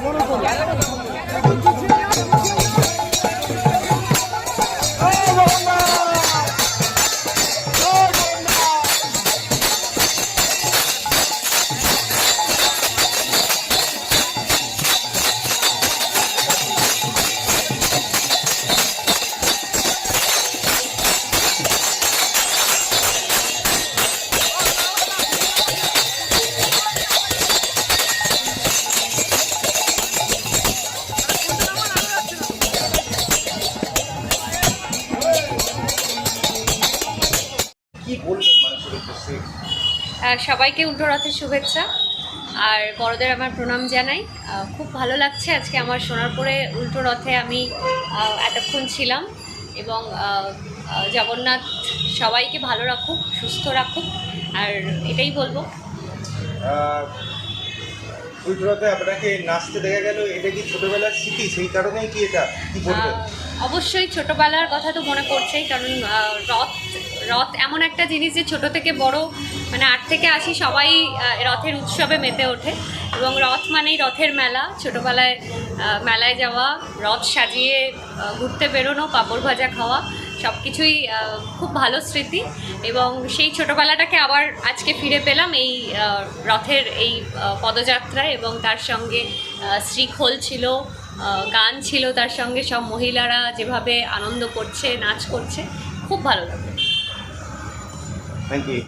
我老公 আহ, সবাইকে উল্টো রথের শুভেচ্ছা। আর বড়দের আমার প্রণাম জানাই। খুব ভালো লাগছে আজকে আমার সোনারপুরে উল্টো রথে আমি এতক্ষণ ছিলাম এবং জগন্নাথ সবাইকে ভালো রাখুক সুস্থ রাখুক আর এটাই বলব। উল্টোরাতে আপনাকে নাচতে দেখা গেল এটা কি ছোটবেলার স্মৃতি? সেই কারণেই কি এটা? কি বলবেন? অবশ্যই ছোটবেলার কথা তো মনে পড়ছেই কারণ রথ রথ এমন একটা জিনিস যে ছোট থেকে বড় মানে আট থেকে আসি সবাই রথের উৎসবে মেতে ওঠে। এবং রথ মানেই রথের মেলা। ছোটোবেলায় মেলায় যাওয়া, রথ সাজিয়ে ঘুরতে বেরোনো, পাঁপড় ভাজা খাওয়া সব কিছুই খুব ভালো স্মৃতি। এবং সেই ছোটোবেলাটাকে আবার আজকে ফিরে পেলাম এই রথের এই পদযাত্রায়। এবং তার সঙ্গে শ্রীখোল ছিল গান ছিল তার সঙ্গে। সব মহিলারা যেভাবে আনন্দ করছে, নাচ করছে, খুব ভালো লাগল। Thank you.